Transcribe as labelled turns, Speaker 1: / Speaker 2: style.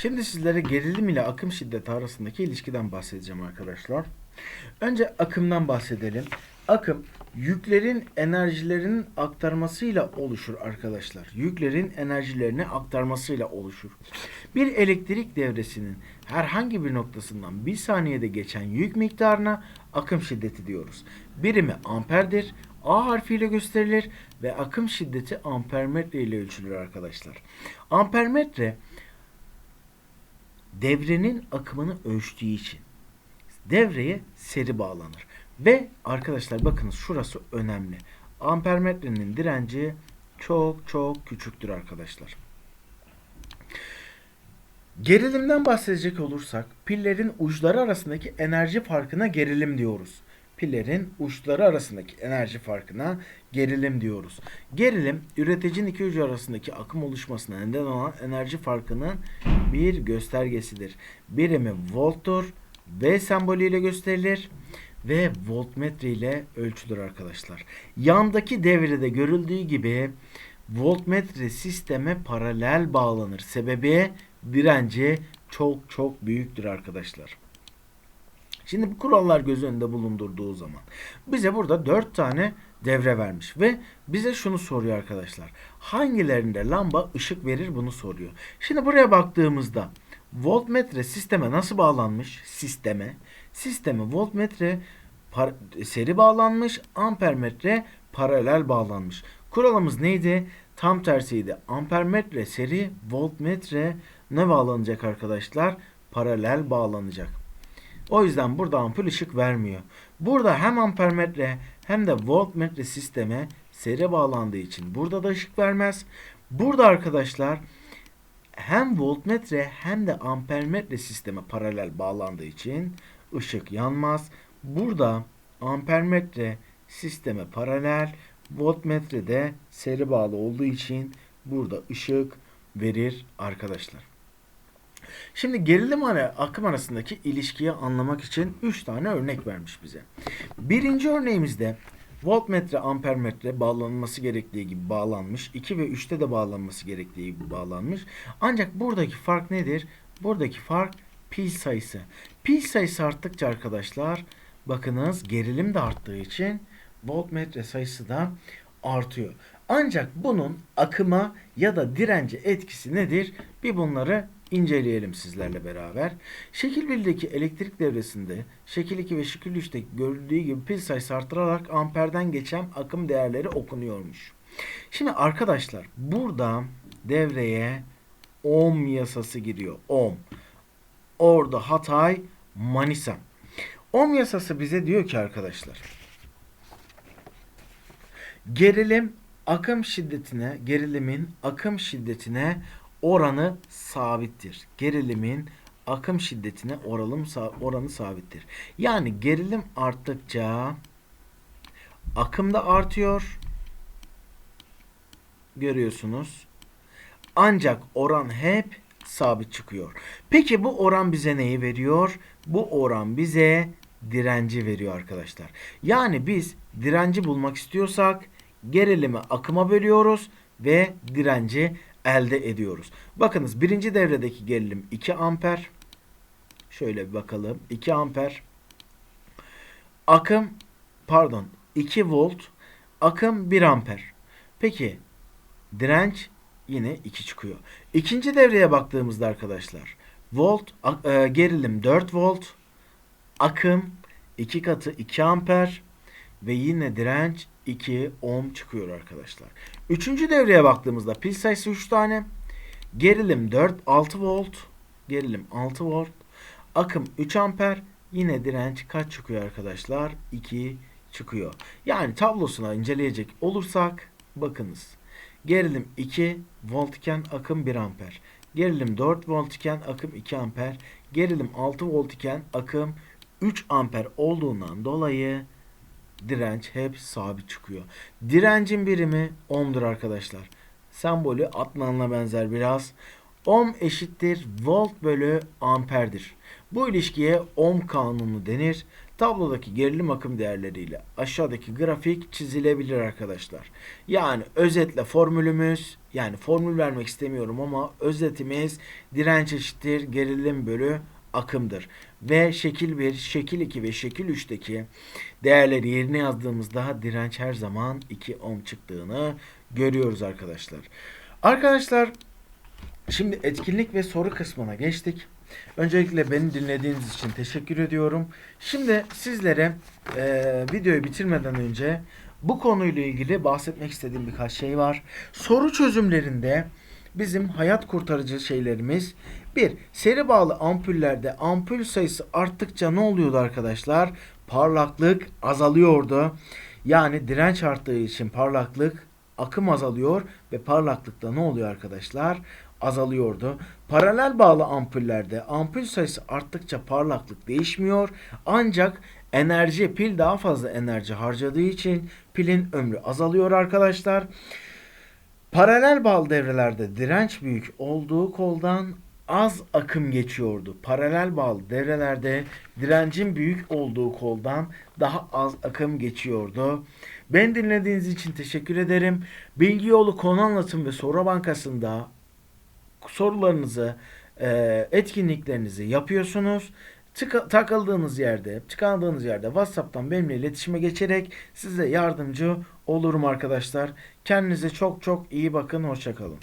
Speaker 1: Şimdi sizlere gerilim ile akım şiddeti arasındaki ilişkiden bahsedeceğim arkadaşlar. Önce akımdan bahsedelim. Akım yüklerin enerjilerinin aktarmasıyla oluşur arkadaşlar. Yüklerin enerjilerini aktarmasıyla oluşur. Bir elektrik devresinin herhangi bir noktasından bir saniyede geçen yük miktarına akım şiddeti diyoruz. Birimi amperdir. A harfiyle gösterilir ve akım şiddeti ampermetre ile ölçülür arkadaşlar. Ampermetre devrenin akımını ölçtüğü için devreye seri bağlanır. Ve arkadaşlar bakınız şurası önemli. Ampermetrenin direnci çok çok küçüktür arkadaşlar. Gerilimden bahsedecek olursak pillerin uçları arasındaki enerji farkına gerilim diyoruz. Pillerin uçları arasındaki enerji farkına gerilim diyoruz. Gerilim üreticinin iki ucu arasındaki akım oluşmasına neden olan enerji farkının bir göstergesidir. Birimi volttur. V sembolüyle gösterilir ve voltmetre ile ölçülür arkadaşlar. Yandaki devrede görüldüğü gibi voltmetre sisteme paralel bağlanır. Sebebi direnci çok çok büyüktür arkadaşlar. Şimdi bu kurallar göz önünde bulundurduğu zaman bize burada 4 tane devre vermiş ve bize şunu soruyor arkadaşlar. Hangilerinde lamba ışık verir bunu soruyor. Şimdi buraya baktığımızda voltmetre sisteme nasıl bağlanmış? Sisteme. Sisteme voltmetre seri bağlanmış, ampermetre paralel bağlanmış. Kuralımız neydi? Tam tersiydi. Ampermetre seri, voltmetre ne bağlanacak arkadaşlar? Paralel bağlanacak. O yüzden burada ampul ışık vermiyor. Burada hem ampermetre hem de voltmetre sisteme seri bağlandığı için burada da ışık vermez. Burada arkadaşlar hem voltmetre hem de ampermetre sisteme paralel bağlandığı için ışık yanmaz. Burada ampermetre sisteme paralel, voltmetre de seri bağlı olduğu için burada ışık verir arkadaşlar. Şimdi gerilim ara akım arasındaki ilişkiyi anlamak için 3 tane örnek vermiş bize. Birinci örneğimizde voltmetre ampermetre bağlanması gerektiği gibi bağlanmış. 2 ve 3'te de bağlanması gerektiği gibi bağlanmış. Ancak buradaki fark nedir? Buradaki fark pil sayısı. Pil sayısı arttıkça arkadaşlar bakınız gerilim de arttığı için voltmetre sayısı da artıyor. Ancak bunun akıma ya da dirence etkisi nedir? Bir bunları inceleyelim sizlerle beraber. Şekil 1'deki elektrik devresinde şekil 2 ve şekil 3'te görüldüğü gibi pil sayısı artırarak amperden geçen akım değerleri okunuyormuş. Şimdi arkadaşlar burada devreye ohm yasası giriyor. Ohm. Orada Hatay, Manisa. Ohm yasası bize diyor ki arkadaşlar. Gerilim akım şiddetine, gerilimin akım şiddetine oranı sabittir. Gerilimin akım şiddetine oralım oranı sabittir. Yani gerilim arttıkça akım da artıyor. Görüyorsunuz. Ancak oran hep sabit çıkıyor. Peki bu oran bize neyi veriyor? Bu oran bize direnci veriyor arkadaşlar. Yani biz direnci bulmak istiyorsak gerilimi akıma bölüyoruz ve direnci elde ediyoruz. Bakınız birinci devredeki gerilim 2 amper. Şöyle bir bakalım. 2 amper. Akım pardon 2 volt. Akım 1 amper. Peki direnç yine 2 çıkıyor. İkinci devreye baktığımızda arkadaşlar volt e, gerilim 4 volt. Akım 2 katı 2 amper ve yine direnç 2 ohm çıkıyor arkadaşlar. Üçüncü devreye baktığımızda pil sayısı 3 tane. Gerilim 4 6 volt. Gerilim 6 volt. Akım 3 amper. Yine direnç kaç çıkıyor arkadaşlar? 2 çıkıyor. Yani tablosuna inceleyecek olursak bakınız. Gerilim 2 volt iken akım 1 amper. Gerilim 4 volt iken akım 2 amper. Gerilim 6 volt iken akım 3 amper olduğundan dolayı direnç hep sabit çıkıyor. Direncin birimi ohm'dur arkadaşlar. Sembolü Atlan'la benzer biraz. Ohm eşittir volt bölü amperdir. Bu ilişkiye ohm kanunu denir. Tablodaki gerilim akım değerleriyle aşağıdaki grafik çizilebilir arkadaşlar. Yani özetle formülümüz yani formül vermek istemiyorum ama özetimiz direnç eşittir gerilim bölü akımdır. Ve şekil 1, şekil 2 ve şekil 3'teki değerleri yerine yazdığımızda direnç her zaman 2 ohm çıktığını görüyoruz arkadaşlar. Arkadaşlar şimdi etkinlik ve soru kısmına geçtik. Öncelikle beni dinlediğiniz için teşekkür ediyorum. Şimdi sizlere eee, videoyu bitirmeden önce bu konuyla ilgili bahsetmek istediğim birkaç şey var. Soru çözümlerinde bizim hayat kurtarıcı şeylerimiz bir seri bağlı ampullerde ampul sayısı arttıkça ne oluyordu arkadaşlar? Parlaklık azalıyordu. Yani direnç arttığı için parlaklık akım azalıyor ve parlaklıkta ne oluyor arkadaşlar? Azalıyordu. Paralel bağlı ampullerde ampul sayısı arttıkça parlaklık değişmiyor. Ancak enerji pil daha fazla enerji harcadığı için pilin ömrü azalıyor arkadaşlar. Paralel bağlı devrelerde direnç büyük olduğu koldan az akım geçiyordu. Paralel bağlı devrelerde direncin büyük olduğu koldan daha az akım geçiyordu. Ben dinlediğiniz için teşekkür ederim. Bilgi yolu konu anlatım ve soru bankasında sorularınızı, etkinliklerinizi yapıyorsunuz. Tıka- takıldığınız yerde, tıkandığınız yerde WhatsApp'tan benimle iletişime geçerek size yardımcı olurum arkadaşlar. Kendinize çok çok iyi bakın. Hoşçakalın.